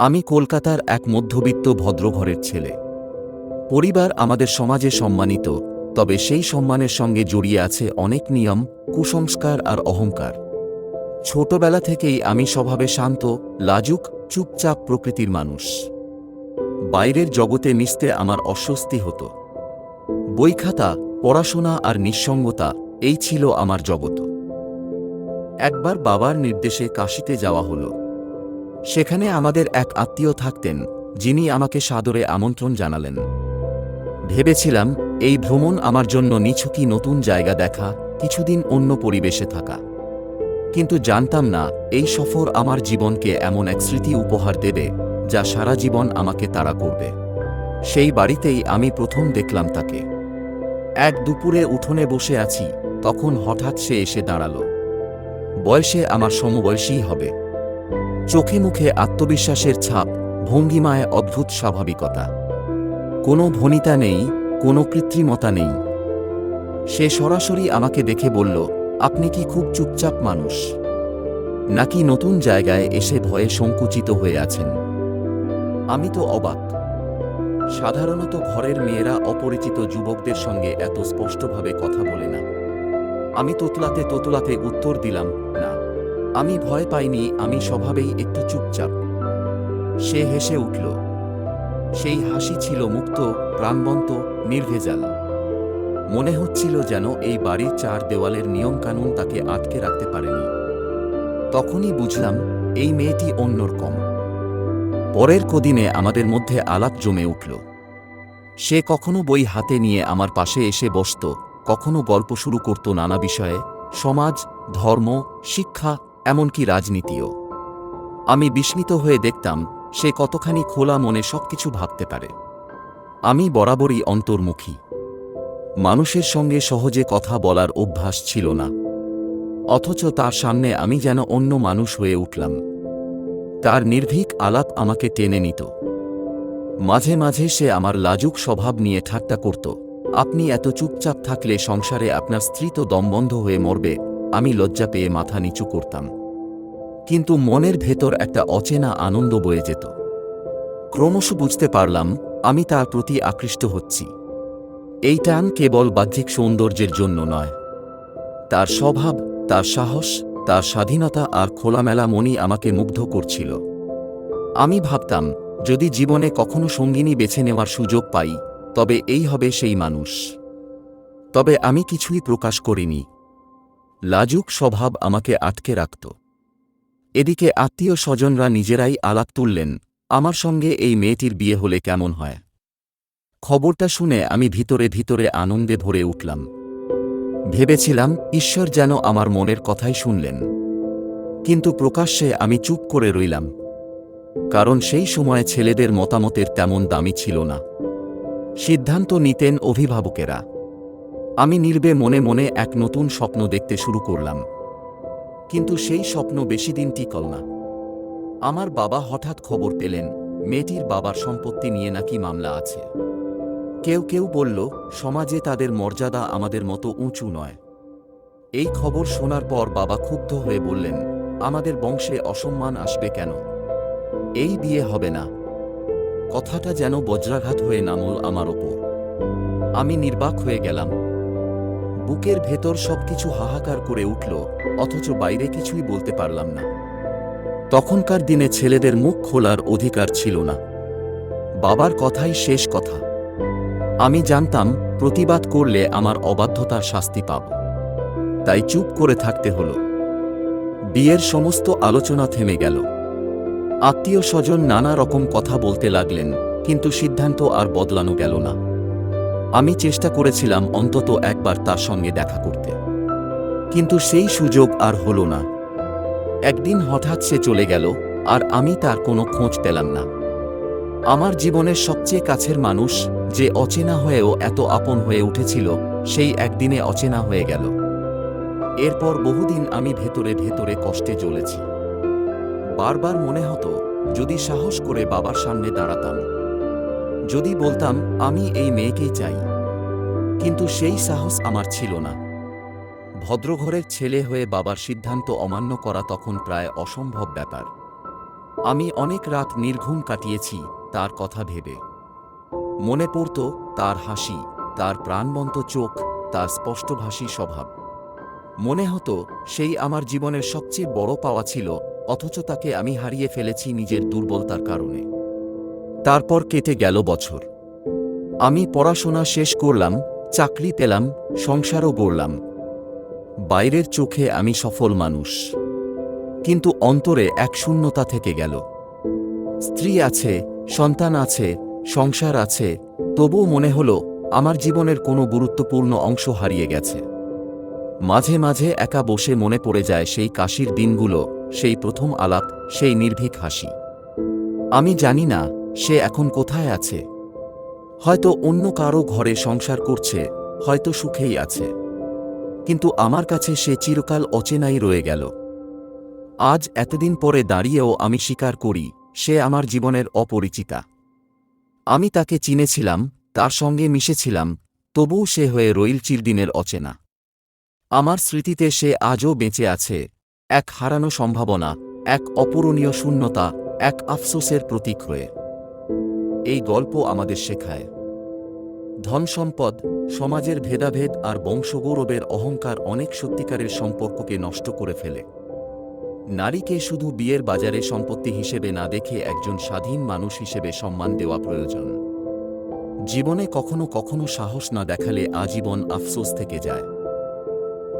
আমি কলকাতার এক মধ্যবিত্ত ভদ্রঘরের ছেলে। পরিবার আমাদের সমাজে সম্মানিত, তবে সেই সম্মানের সঙ্গে জড়িয়ে আছে অনেক নিয়ম, কুসংস্কার আর অহংকার। ছোটবেলা থেকেই আমি স্বভাবে শান্ত, লাজুক, চুপচাপ প্রকৃতির মানুষ। বাইরের জগতে মিশতে আমার অস্বস্তি হতো। বইখাতা পড়াশোনা আর নিঃসঙ্গতা, এই ছিল আমার জগৎ। একবার বাবার নির্দেশে কাশিতে যাওয়া হলো। সেখানে আমাদের এক আত্মীয় থাকতেন, যিনি আমাকে সাদরে আমন্ত্রণ জানালেন। ভেবেছিলাম, এই ভ্রমণ আমার জন্য নিছকই নতুন জায়গা দেখা, কিছুদিন অন্য পরিবেশে থাকা। কিন্তু জানতাম না, এই সফর আমার জীবনকে এমন এক স্মৃতি উপহার দেবে, যা সারা জীবন আমাকে তাড়া করবে। সেই বাড়িতেই আমি প্রথম দেখলাম তাকে। এক দুপুরে উঠোনে বসে আছি, তখন হঠাৎ সে এসে দাঁড়াল। বয়সে আমার সমবয়সী হবে। চোখে মুখে আত্মবিশ্বাসের ছাপ, ভঙ্গিমায় অদ্ভুত স্বাভাবিকতা। কোনো ভনিতা নেই, কোনো কৃত্রিমতা নেই। সে সরাসরি আমাকে দেখে বলল, আপনি কি খুব চুপচাপ মানুষ? নাকি নতুন জায়গায় এসে ভয়ে সংকুচিত হয়ে আছেন? আমি তো অবাক। সাধারণত ঘরের মেয়েরা অপরিচিত যুবকদের সঙ্গে এত স্পষ্টভাবে কথা বলে না। আমি তোতলাতে তোতলাতে উত্তর দিলাম, না। আমি ভয় পাইনি, আমি স্বভাবেই একটু চুপচাপ। সে হেসে উঠল। সেই হাসি ছিল মুক্ত, প্রাণবন্ত, নির্ভেজাল। মনে হচ্ছিল যেন এই বাড়ির চার দেওয়ালের নিয়মকানুন তাকে আটকে রাখতে পারেনি। তখনই বুঝলাম, এই মেয়েটি অন্যরকম। পরের কদিনে আমাদের মধ্যে আলাপ জমে উঠল। সে কখনো বই হাতে নিয়ে আমার পাশে এসে বসত, কখনো গল্প শুরু করত নানা বিষয়ে, সমাজ, ধর্ম, শিক্ষা এমনকি রাজনীতিও। আমি বিস্মিত হয়ে দেখতাম সে কতখানি খোলা মনে সবকিছু ভাবতে পারে। আমি বরাবরই অন্তর্মুখী। মানুষের সঙ্গে সহজে কথা বলার অভ্যাস ছিল না। অথচ তার সামনে আমি যেন অন্য মানুষ হয়ে উঠলাম। তার নির্ভীক আলাপ আমাকে টেনে নিত। মাঝে মাঝে সে আমার লাজুক স্বভাব নিয়ে ঠাট্টা করত। আপনি এত চুপচাপ থাকলে সংসারে আপনার স্ত্রী তো দমবন্ধ হয়ে মরবে, আমি লজ্জা পেয়ে মাথা নিচু করতাম। কিন্তু মনের ভেতর একটা অচেনা আনন্দ বয়ে যেত। ক্রমশ বুঝতে পারলাম, আমি তার প্রতি আকৃষ্ট হচ্ছি। এই টান কেবল বাহ্যিক সৌন্দর্যের জন্য নয়। তার স্বভাব, তার সাহস, তার স্বাধীনতা আর খোলামেলা মনই আমাকে মুগ্ধ করছিল। আমি ভাবতাম, যদি জীবনে কখনো সঙ্গিনী বেছে নেওয়ার সুযোগ পাই, তবে এই হবে সেই মানুষ। তবে আমি কিছুই প্রকাশ করিনি। লাজুক স্বভাব আমাকে আটকে রাখত। এদিকে আত্মীয় স্বজনরা নিজেরাই আলাপ তুললেন, আমার সঙ্গে এই মেয়েটির বিয়ে হলে কেমন হয়? খবরটা শুনে আমি ভিতরে ভিতরে আনন্দে ভরে উঠলাম। ভেবেছিলাম, ঈশ্বর যেন আমার মনের কথাই শুনলেন। কিন্তু প্রকাশ্যে আমি চুপ করে রইলাম, কারণ সেই সময় ছেলেদের মতামতের তেমন দামি ছিল না। সিদ্ধান্ত নিতেন অভিভাবকেরা। আমি নির্বে মনে মনে এক নতুন স্বপ্ন দেখতে শুরু করলাম। কিন্তু সেই স্বপ্ন বেশি দিন টিকল না। আমার বাবা হঠাৎ খবর পেলেন, মেয়েটির বাবার সম্পত্তি নিয়ে নাকি মামলা আছে। কেউ কেউ বলল, সমাজে তাদের মর্যাদা আমাদের মতো উঁচু নয়। এই খবর শোনার পর বাবা ক্ষুব্ধ হয়ে বললেন, আমাদের বংশে অসম্মান আসবে কেন? এই বিয়ে হবে না। কথাটা যেন বজ্রাঘাত হয়ে নামল আমার ওপর। আমি নির্বাক হয়ে গেলাম। বুকের ভেতর সবকিছু হাহাকার করে উঠল, অথচ বাইরে কিছুই বলতে পারলাম না। তখনকার দিনে ছেলেদের মুখ খোলার অধিকার ছিল না। বাবার কথাই শেষ কথা। আমি জানতাম, প্রতিবাদ করলে আমার অবাধ্যতার শাস্তি পাব। তাই চুপ করে থাকতে হল। বিয়ের সমস্ত আলোচনা থেমে গেল। আত্মীয় স্বজন নানা রকম কথা বলতে লাগলেন, কিন্তু সিদ্ধান্ত আর বদলানো গেল না। আমি চেষ্টা করেছিলাম অন্তত একবার তার সঙ্গে দেখা করতে। কিন্তু সেই সুযোগ আর হল না। একদিন হঠাৎ সে চলে গেল, আর আমি তার কোনো খোঁজ পেলাম না। আমার জীবনের সবচেয়ে কাছের মানুষ যে অচেনা হয়েও এত আপন হয়ে উঠেছিল, সেই একদিনে অচেনা হয়ে গেল। এরপর বহুদিন আমি ভেতরে ভেতরে কষ্টে জ্বলেছি। বারবার মনে হতো, যদি সাহস করে বাবার সামনে দাঁড়াতাম যদি বলতাম, আমি এই মেয়েকেই চাই। কিন্তু সেই সাহস আমার ছিল না। ভদ্রঘরের ছেলে হয়ে বাবার সিদ্ধান্ত অমান্য করা তখন প্রায় অসম্ভব ব্যাপার। আমি অনেক রাত নির্ঘুম কাটিয়েছি, তার কথা ভেবে। মনে পড়ত, তার হাসি, তার প্রাণবন্ত চোখ, তার স্পষ্টভাষী স্বভাব। মনে হতো, সেই আমার জীবনের সবচেয়ে বড় পাওয়া ছিল, অথচ তাকে আমি হারিয়ে ফেলেছি নিজের দুর্বলতার কারণে। তারপর কেটে গেল বছর। আমি পড়াশোনা শেষ করলাম, চাকরি পেলাম, সংসারও গড়লাম। বাইরের চোখে আমি সফল মানুষ। কিন্তু অন্তরে এক শূন্যতা থেকে গেল। স্ত্রী আছে, সন্তান আছে, সংসার আছে, তবুও মনে হলো আমার জীবনের কোনো গুরুত্বপূর্ণ অংশ হারিয়ে গেছে। মাঝে মাঝে একা বসে মনে পড়ে যায় সেই কাশির দিনগুলো, সেই প্রথম আলাপ, সেই নির্ভীক হাসি। আমি জানি না সে এখন কোথায় আছে? হয়তো অন্য কারও ঘরে সংসার করছে, হয়তো সুখেই আছে। কিন্তু আমার কাছে সে চিরকাল অচেনাই রয়ে গেল। আজ এতদিন পরে দাঁড়িয়েও আমি স্বীকার করি, সে আমার জীবনের অপরিচিতা। আমি তাকে চিনেছিলাম, তার সঙ্গে মিশেছিলাম, তবুও সে হয়ে রইল চিরদিনের অচেনা। আমার স্মৃতিতে সে আজও বেঁচে আছে, এক হারানো সম্ভাবনা, এক অপূরণীয় শূন্যতা, এক আফসোসের প্রতীক হয়ে। এই গল্প আমাদের শেখায়। ধন সম্পদ সমাজের ভেদাভেদ আর বংশগৌরবের অহংকার অনেক সত্যিকারের সম্পর্ককে নষ্ট করে ফেলে। নারীকে শুধু বিয়ের বাজারে সম্পত্তি হিসেবে না দেখে একজন স্বাধীন মানুষ হিসেবে সম্মান দেওয়া প্রয়োজন। জীবনে কখনো কখনো সাহস না দেখালে আজীবন আফসোস থেকে যায়।